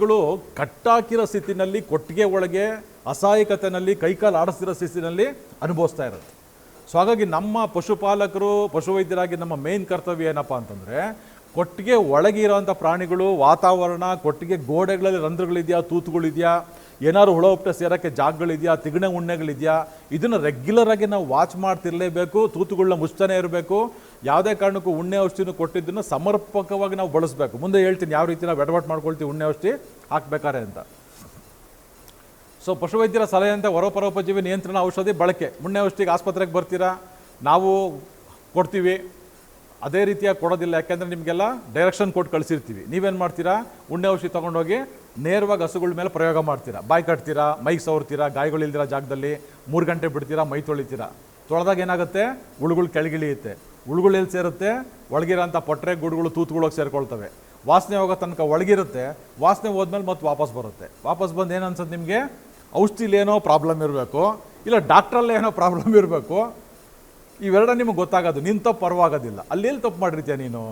ಗಳು ಕಟ್ಟಾಕಿರೋ ಸ್ಥಿತಿನಲ್ಲಿ, ಕೊಟ್ಟಿಗೆ ಒಳಗೆ ಅಸಹಾಯಕತೆನಲ್ಲಿ, ಕೈಕಾಲು ಆಡಿಸ್ತಿರೋ ಸ್ಥಿತಿನಲ್ಲಿ ಅನುಭವಿಸ್ತಾ ಇರುತ್ತೆ ಸೊ ಹಾಗಾಗಿ ನಮ್ಮ ಪಶುಪಾಲಕರು, ಪಶುವೈದ್ಯರಾಗಿ ನಮ್ಮ ಮೇನ್ ಕರ್ತವ್ಯ ಏನಪ್ಪ ಅಂತಂದರೆ, ಕೊಟ್ಟಿಗೆ ಒಳಗೆ ಇರೋವಂಥ ಪ್ರಾಣಿಗಳು, ವಾತಾವರಣ, ಕೊಟ್ಟಿಗೆ ಗೋಡೆಗಳಲ್ಲಿ ರಂಧ್ರಗಳಿದೆಯಾ, ತೂತುಗಳಿದೆಯಾ, ಏನಾದ್ರು ಹುಳ ಉಪ್ಟ ಸೇರೋಕ್ಕೆ ಜಾಗಗಳಿದೆಯಾ, ತಿಗಣೆ ಉಣ್ಣೆಗಳಿದೆಯಾ, ಇದನ್ನು ರೆಗ್ಯುಲರಾಗಿ ನಾವು ವಾಚ್ ಮಾಡ್ತಿರಲೇಬೇಕು ತೂತುಗಳನ್ನ ಮುಚ್ತಾನೆ ಇರಬೇಕು ಯಾವುದೇ ಕಾರಣಕ್ಕೂ ಉಣ್ಣೆ ಔಷಧಿನೂ ಕೊಟ್ಟಿದ್ದನ್ನು ಸಮರ್ಪಕವಾಗಿ ನಾವು ಬಳಸಬೇಕು. ಮುಂದೆ ಹೇಳ್ತೀನಿ ಯಾವ ರೀತಿ ನಾವು ಎಡವಟ್ ಮಾಡ್ಕೊಳ್ತೀವಿ ಉಣ್ಣೆ ಔಷಧಿ ಹಾಕ್ಬೇಕಾರೆ ಅಂತ. ಸೊ ಪಶುವೈದ್ಯರ ಸಲಹೆಯಂತೆ ಹೊರಪರೋಪಜೀವಿ ನಿಯಂತ್ರಣ ಔಷಧಿ ಬಳಕೆ. ಉಣ್ಣೆ ಔಷಧಿಗೆ ಆಸ್ಪತ್ರೆಗೆ ಬರ್ತೀರಾ? ನಾವು ಕೊಡ್ತೀವಿ. ಅದೇ ರೀತಿಯಾಗಿ ಕೊಡೋದಿಲ್ಲ. ಯಾಕೆಂದರೆ ನಿಮಗೆಲ್ಲ ಡೈರೆಕ್ಷನ್ ಕೊಟ್ಟು ಕಳಿಸಿರ್ತೀವಿ. ನೀವೇನು ಮಾಡ್ತೀರಾ? ಉಣ್ಣೆ ಔಷಧಿ ತೊಗೊಂಡೋಗಿ ನೇರವಾಗಿ ಹಸುಗಳ ಮೇಲೆ ಪ್ರಯೋಗ ಮಾಡ್ತೀರಾ? ಬಾಯಿ ಕಟ್ತೀರಾ? ಮೈಗೆ ಸವರ್ತೀರಾ? ಗಾಯಗಳಿಲ್ದಿರೋ ಜಾಗದಲ್ಲಿ ಮೂರು ಗಂಟೆ ಬಿಡ್ತೀರಾ? ಮೈ ತೊಳಿತೀರಾ? ತೊಳೆದಾಗ ಏನಾಗುತ್ತೆ? ಹುಳುಗಳು ಕೆಳಗಿಳಿಯುತ್ತೆ. ಉಳುಗಳು ಎಲ್ಲಿ ಸೇರುತ್ತೆ, ಒಳಗಿರೋಂಥ ಪೊಟ್ರೆ ಗುಡುಗಳು ತೂತುಗಳೋಗಿ ಸೇರ್ಕೊಳ್ತವೆ. ವಾಸನೆ ಹೋಗೋ ತನಕ ಒಳಗಿರುತ್ತೆ, ವಾಸನೆ ಹೋದ್ಮೇಲೆ ಮತ್ತೆ ವಾಪಸ್ ಬರುತ್ತೆ. ವಾಪಸ್ ಬಂದು ಏನು ಅನ್ಸುತ್ತೆ ನಿಮಗೆ? ಔಷಧಿಲಿ ಏನೋ ಪ್ರಾಬ್ಲಮ್ ಇರಬೇಕು, ಇಲ್ಲ ಡಾಕ್ಟ್ರಲ್ಲೇ ಏನೋ ಪ್ರಾಬ್ಲಮ್ ಇರಬೇಕು, ಇವೆರಡ ನಿಮಗೆ ಗೊತ್ತಾಗೋದು ನಿನ್ನ ತಪ್ಪು ಪರವಾಗೋದಿಲ್ಲ. ಅಲ್ಲಿ ಎಲ್ಲಿ ತಪ್ಪು ಮಾಡಿರ್ತೀಯ ನೀನು?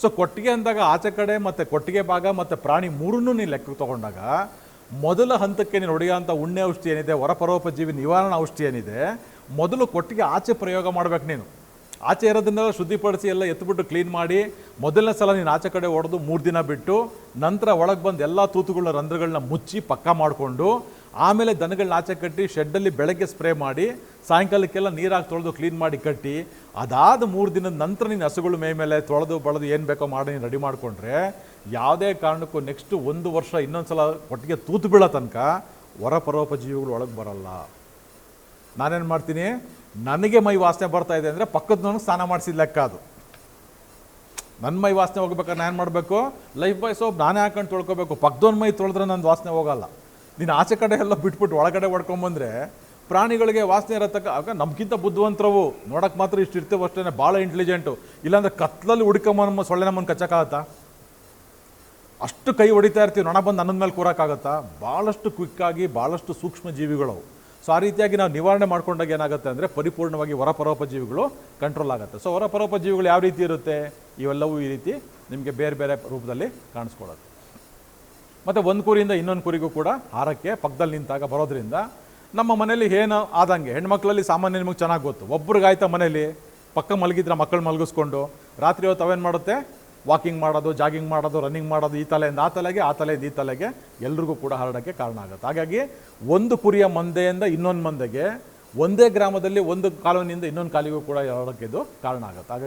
ಸೊ ಕೊಟ್ಟಿಗೆ ಅಂದಾಗ ಆಚೆ ಕಡೆ ಮತ್ತು ಕೊಟ್ಟಿಗೆ ಭಾಗ ಮತ್ತು ಪ್ರಾಣಿ ಮೂರನ್ನೂ ನೀನು ಲೆಕ್ಕಕ್ಕೆ ತೊಗೊಂಡಾಗ, ಮೊದಲ ಹಂತಕ್ಕೆ ನೀನು ಹೊಡೆಯೋಂಥ ಉಣ್ಣೆ ಔಷಧಿ ಏನಿದೆ ಹೊರಪರೋಪಜೀವಿ ನಿವಾರಣಾ ಔಷಧಿ ಏನಿದೆ, ಮೊದಲು ಕೊಟ್ಟಿಗೆ ಆಚೆ ಪ್ರಯೋಗ ಮಾಡಬೇಕು ನೀನು. ಆಚೆ ಇರೋದನ್ನೆಲ್ಲ ಶುದ್ಧಿಪಡಿಸಿ ಎಲ್ಲ ಎತ್ತಿಬಿಟ್ಟು ಕ್ಲೀನ್ ಮಾಡಿ, ಮೊದಲನೇ ಸಲ ನೀನು ಆಚೆ ಕಡೆ ಹೊಡೆದು ಮೂರು ದಿನ ಬಿಟ್ಟು, ನಂತರ ಒಳಗೆ ಬಂದು ಎಲ್ಲ ತೂತುಗಳನ್ನ ರಂಧ್ರಗಳನ್ನ ಮುಚ್ಚಿ ಪಕ್ಕ ಮಾಡಿಕೊಂಡು, ಆಮೇಲೆ ದನಗಳನ್ನ ಆಚೆ ಕಟ್ಟಿ ಶೆಡ್ಡಲ್ಲಿ ಬೆಳಗ್ಗೆ ಸ್ಪ್ರೇ ಮಾಡಿ, ಸಾಯಂಕಾಲಕ್ಕೆಲ್ಲ ನೀರಾಗಿ ತೊಳೆದು ಕ್ಲೀನ್ ಮಾಡಿ ಕಟ್ಟಿ, ಅದಾದ ಮೂರು ದಿನದ ನಂತರ ನೀನು ಹಸುಗಳು ಮೇ ಮೇಲೆ ತೊಳೆದು ಬಳದು ಏನು ಬೇಕೋ ಮಾಡಿ ನೀನು ರೆಡಿ ಮಾಡಿಕೊಂಡ್ರೆ, ಯಾವುದೇ ಕಾರಣಕ್ಕೂ ನೆಕ್ಸ್ಟ್ ಒಂದು ವರ್ಷ ಇನ್ನೊಂದು ಸಲ ಒಟ್ಟಿಗೆ ತೂತು ಬೀಳೋ ತನಕ ಹೊರ ಪರೋಪಜೀವಿಗಳು ಒಳಗೆ ಬರಲ್ಲ. ನಾನೇನು ಮಾಡ್ತೀನಿ? ನನಗೆ ಮೈ ವಾಸನೆ ಬರ್ತಾ ಇದೆ ಅಂದರೆ ಪಕ್ಕದ ನನಗೆ ಸ್ನಾನ ಮಾಡಿಸಿದ ಲೆಕ್ಕ ಅದು. ನನ್ನ ಮೈ ವಾಸನೆ ಹೋಗ್ಬೇಕಾದ್ರೆ ನಾನು ಏನು ಮಾಡಬೇಕು? ಲೈಫ್ ಬಾಯ್ ಸೋಪ್ ನಾನೇ ಹಾಕೊಂಡು ತೊಳ್ಕೊಬೇಕು. ಪಕ್ಕದೊನ್ ಮೈ ತೊಳೆದ್ರೆ ನನ್ನ ವಾಸನೆ ಹೋಗಲ್ಲ. ನೀನು ಆಚೆ ಕಡೆ ಎಲ್ಲ ಬಿಟ್ಬಿಟ್ಟು ಒಳಗಡೆ ಹೊಡ್ಕೊಂಬಂದ್ರೆ ಪ್ರಾಣಿಗಳಿಗೆ ವಾಸನೆ ಇರತಕ್ಕ ಆಗ ನಮ್ಗಿಂತ ಬುದ್ಧಿವಂತರವು. ನೋಡೋಕ್ಕೆ ಮಾತ್ರ ಇಷ್ಟು ಇರ್ತೇವೆ ಅಷ್ಟೇ ಭಾಳ ಇಂಟೆಲಿಜೆಂಟು ಇಲ್ಲಾಂದ್ರೆ ಕತ್ಲಲ್ಲಿ ಹುಡ್ಕೊಂಬ ನಮ್ಮ ಸೊಳ್ಳೆ ನಮ್ಮನ್ನು ಕಚ್ಚಕ್ಕಾಗತ್ತಾ? ಅಷ್ಟು ಕೈ ಹೊಡಿತಾ ಇರ್ತೀವಿ. ನೊಣ ಬಂದು ನನ್ನ ಮೇಲೆ ಕೂರಕ್ಕಾಗತ್ತಾ? ಭಾಳಷ್ಟು ಕ್ವಿಕ್ಕಾಗಿ ಭಾಳಷ್ಟು ಸೂಕ್ಷ್ಮ ಜೀವಿಗಳವು ಸೊ ಆ ರೀತಿಯಾಗಿ ನಾವು ನಿವಾರಣೆ ಮಾಡ್ಕೊಂಡಾಗ ಏನಾಗುತ್ತೆ ಅಂದರೆ ಪರಿಪೂರ್ಣವಾಗಿ ಹೊರಪರೋಪಜೀವಿಗಳು ಕಂಟ್ರೋಲ್ ಆಗುತ್ತೆ. ಸೊ ಹೊರಪರೋಪಜೀವಿಗಳು ಯಾವ ರೀತಿ ಇರುತ್ತೆ? ಇವೆಲ್ಲವೂ ಈ ರೀತಿ ನಿಮಗೆ ಬೇರೆ ಬೇರೆ ರೂಪದಲ್ಲಿ ಕಾಣಿಸ್ಕೊಳ್ಳುತ್ತೆ. ಮತ್ತು ಒಂದು ಕುರಿಯಿಂದ ಇನ್ನೊಂದು ಕುರಿಗೂ ಕೂಡ ಹಾರಕ್ಕೆ ಪಕ್ಕದಲ್ಲಿ ನಿಂತಾಗ ಬರೋದ್ರಿಂದ ನಮ್ಮ ಮನೇಲಿ ಏನು ಆದಂಗೆ ಹೆಣ್ಮಕ್ಳಲ್ಲಿ ಸಾಮಾನ್ಯ ನಿಮಗೆ ಚೆನ್ನಾಗಿ ಗೊತ್ತು. ಒಬ್ರಿಗಾಯ್ತಾ ಮನೇಲಿ, ಪಕ್ಕ ಮಲಗಿದ್ರೆ ಮಕ್ಕಳು ಮಲಗಿಸ್ಕೊಂಡು, ರಾತ್ರಿ ಹೊತ್ತು ಅವೇನು ಮಾಡುತ್ತೆ? ವಾಕಿಂಗ್ ಮಾಡೋದು, ಜಾಗಿಂಗ್ ಮಾಡೋದು ರನ್ನಿಂಗ್ ಮಾಡೋದು ಈ ತಲೆಯಿಂದ ಆ ತಲೆಗೆ, ಆ ತಲೆಯಿಂದ ಈ ತಲೆಗೆ ಎಲ್ರಿಗೂ ಕೂಡ ಹರಡೋಕ್ಕೆ ಕಾರಣ ಆಗುತ್ತೆ. ಹಾಗಾಗಿ ಒಂದು ಕುರಿಯ ಮಂದೆಯಿಂದ ಇನ್ನೊಂದು ಮಂದೆಗೆ ಒಂದೇ ಗ್ರಾಮದಲ್ಲಿ ಒಂದು ಕಾಲೋನಿಯಿಂದ ಇನ್ನೊಂದು ಕಾಲಿಗೂ ಕೂಡ ಹರಡೋಕ್ಕೆ ಇದು ಕಾರಣ ಆಗುತ್ತೆ. ಹಾಗಾಗಿ